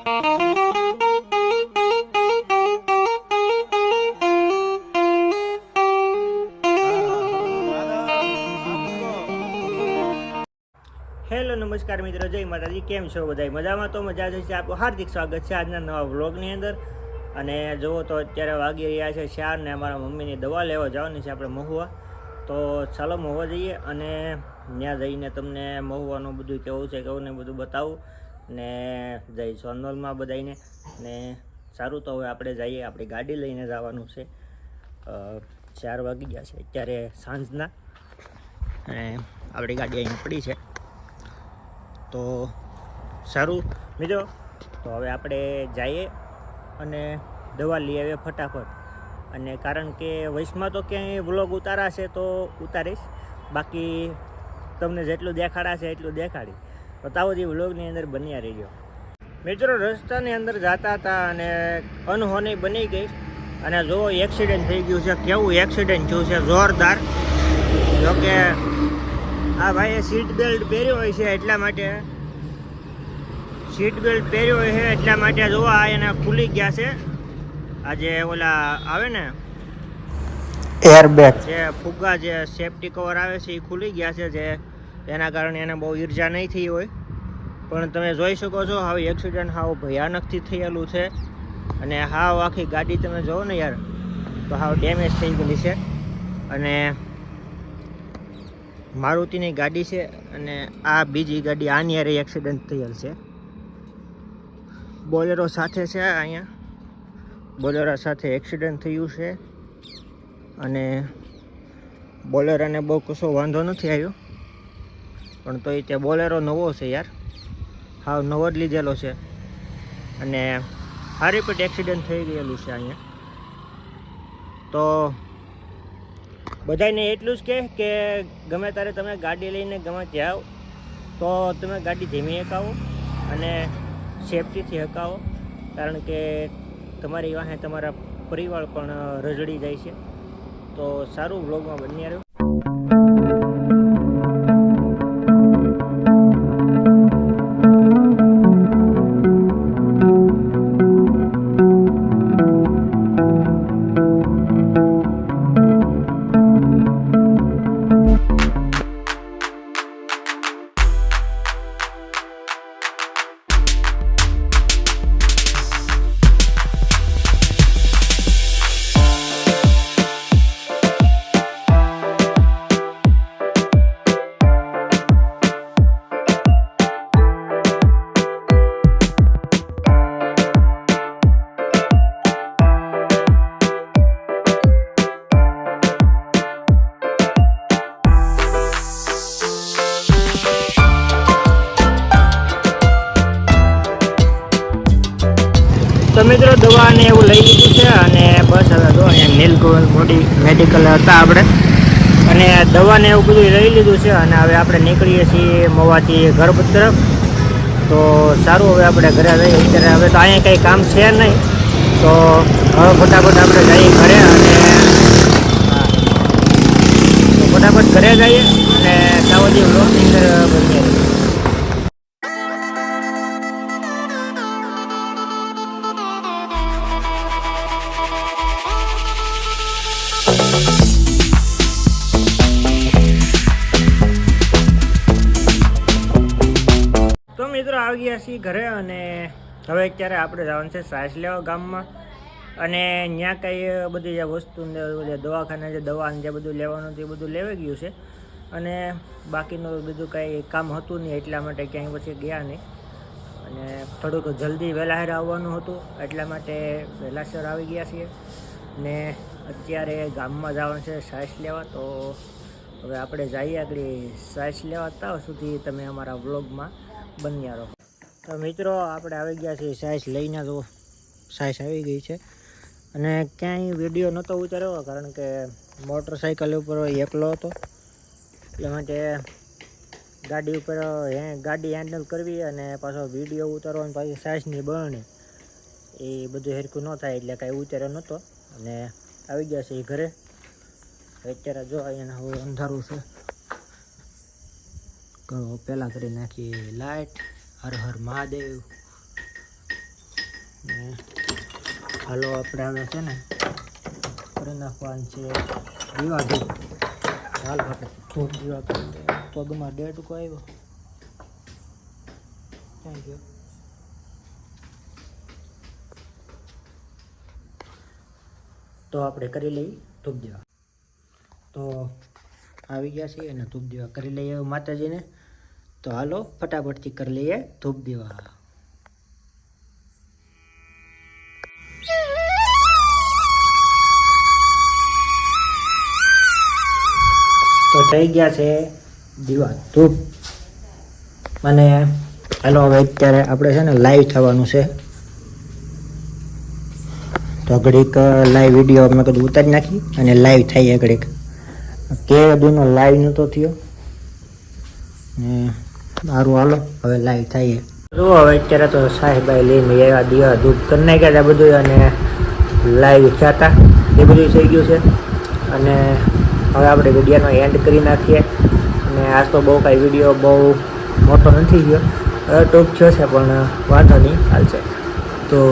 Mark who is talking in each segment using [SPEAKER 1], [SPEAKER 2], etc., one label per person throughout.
[SPEAKER 1] Hello, નમસ્કાર મિત્રો, જય માતાજી, કેમ છો બધા? મજામાં તો મજા છે આપણું હાર્દિક સ્વાગત છે આજના નવા વ્લોગની અંદર. અને જુઓ તો અત્યારે વાગી રહ્યા છે ચાર ને અમારા મમ્મીની દવા લેવા જવાની છે આપણે મહુવા. તો ચાલો મહુવા જઈએ અને ત્યાં જઈને તમને મહુવાનું બધું કેવું છે કેવું ને બધું બતાવું. ને જઈ સોનલમાં બધાને ને સારું તો હવે આપણે જઈએ, આપણી ગાડી લઈને જવાનું છે. ચાર વાગી ગયા છે, અત્યારે સાંજના. અને આપણી ગાડી અહીં પડી છે. તો સારું, મિત્રો. તો હવે આપણે જઈએ અને દવા લઈ આવીએ ફટાફટ. અને કારણ કે વયસમાં તો ક્યાંય વ્લોગ ઉતારાશે તો ઉતારીશ. બાકી તમને જેટલું દેખાડાશે એટલું દેખાડી. તો તાવો વ્લોગની અંદર બન્યા રહીજો. મિત્રો રસ્તાની અંદર જતા હતા અને અનહોની બની ગઈ. અને જો એક્સિડન્ટ થઈ ગયું છે કેવું એક્સિડન્ટ થયું છે જોરદાર. જોકે આ ભાઈએ સીટ બેલ્ટ પહેર્યો હોય છે એટલા માટે. સીટ બેલ્ટ પહેર્યો હોય છે એટલા માટે જોવા આ એને ખુલી ગયા છે. આ જે ઓલા આવે ને
[SPEAKER 2] એરબેગ
[SPEAKER 1] જે ફુગ્ગા જે સેફટી કવર આવે છે એ ખુલી ગયા છે જે એના કારણે એને બહુ ઈર્જા નહીં થઈ હોય. પણ તમે જોઈ શકો છો, હવે એક્સિડન્ટ હાવ ભયાનકથી થયેલું છે. અને હાવ આખી ગાડી તમે જુઓ ને યાર, તો હાવ ડેમેજ થઈ ગયેલી છે. અને મારુતિની ગાડી છે અને આ બીજી ગાડી આની યારે એક્સિડન્ટ થયેલ છે. બોલેરો સાથે છે અહીંયા. બોલેરો સાથે એક્સિડન્ટ થયું છે. અને બોલેરોને બહુ કશો વાંધો નથી આવ્યો. પણ તોય તે બોલેરો નવો છે યાર. હાવ નવો જ લીધેલો છે. અને હારી પેટ એક્સિડન્ટ થઈ ગયેલું છે અહીંયા. તો બધાને એટલું જ કે કે ગમે ત્યારે તમે ગાડી લઈને ગમે જાઓ તો તમે ગાડી ધીમી હકાવો અને સેફટીથી હકાવો. કારણ કે તમારી વાહે તમારા પરિવાર પણ રજડી જાય છે. તો સારું વ્લોગમાં બન્યા રહ્યો તો મિત્રો દવા એવું લઈ લીધું છે અને બસ હવે જો અહીંયા નીલકુંવર મોડી મેડિકલ હતા આપણે. અને દવાને એવું બધું લઈ લીધું છે અને હવે આપણે નીકળીએ છીએ મવાથી ઘર તરફ. તો સારું, હવે આપણે ઘરે જઈએ. અત્યારે હવે તો અહીંયા કંઈ કામ છે નહીં. તો હવે ફટાફટ આપણે જઈએ ઘરે અને ફટાફટ ઘરે જઈએ અને સાવજી મિત્રો આવી ગયા છીએ ઘરે અને હવે અત્યારે આપણે જવાનું છે સાસ લેવા ગામમાં. અને ત્યાં કંઈ બધી જે વસ્તુ જે દવાખાના જે દવા જે બધું લેવાનું તે બધું લેવાઈ ગયું છે. અને બાકીનું બધું કંઈ કામ હતું નહીં એટલા માટે ક્યાંય પછી ગયા નહીં. અને થોડુંક જલ્દી વહેલાસર આવવાનું હતું, એટલા માટે વહેલાસર આવી ગયા છીએ. ને અત્યારે ગામમાં જવાનું છે સાસ લેવા તો હવે આપણે જઈએ આગળ સાસ લેવા ત્યાં સુધી તમે અમારા વ્લોગમાં. બન્યા રહો. તો મિત્રો, આપણે આવી ગયા છીએ સાઇઝ લઈને તો સાઈઝ આવી ગઈ છે. અને ક્યાંય વીડિયો નહોતો ઉતાર્યો, કારણ કે મોટરસાઇકલ ઉપર એકલો હતો. એટલે માટે ગાડી ઉપર હે, ગાડી હેન્ડલ કરવી અને પાછો વીડિયો ઉતારવાનો પાછી સાઇઝની બરણી એ બધું હેરખું ન થાય, એટલે કાંઈ ઉતાર્યો નહોતો અને આવી ગયા છે એ ઘરે. અત્યારે જો અહીંયા અંધારું છે. કરો પહેલાં કરી નાખીએ લાઇટ હર હર મહાદેવ. ને હાલો આપણે હવે છે ને કરી નાખવાનું છે દીવા ધૂપ. હાલ આપણે ધૂપ દીવા કરી. પગમાં ડેટકો આવ્યો ક્યાં ગયો? તો આપણે કરી લઈએ ધૂપ દીવા. તો આવી ગયા છીએ અને ધૂપ દીવા કરી લઈએ માતાજીને. તો હાલો, ફટાફટથી કરી લઈએ ધૂપ દીવા. તો થઈ ગયા છે દીવા, ધૂપ. અને હાલો, હવે અત્યારે આપણે છે ને લાઈવ થવાનું છે. તો ઘડીક લાઈવ વીડિયો અમે કદું ઉતારી નાખી અને લાઈવ થઈએ ઘડીક. કે દીનો લાઈવ નહોતો થયો. ને સારું હાલો. હવે લાઈવ થઈએ. જો હવે અત્યારે તો સાહેબાઈ લઈને આવ્યા દીવા ધૂપ કરી નાખ્યા હતા બધું અને લાઈવ થયા હતા. એ બધું થઈ ગયું છે. અને હવે આપણે વિડીયોનો એન્ડ કરી નાખીએ. અને આજ તો બહુ કાંઈ વીડિયો બહુ મોટો નથી ગયો. હવે ટૂંક થયો છે પણ વાંધો નહીં હાલશે તો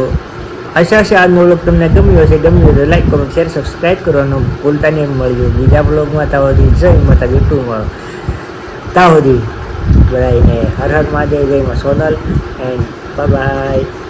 [SPEAKER 1] આશા છે આજનો બ્લોગ તમને ગમ્યો હશે. ગમ્યું તો લાઈક કમેન્ટ શેર સબસ્ક્રાઈબ કરવાનું ભૂલતા નહીં. મળજો બીજા બ્લોગમાં સુધી જય માતા યુટ્યુબમાં સુધી બધાને હર હર મહાદેવ જય માં સોનલ એન્ડ બાય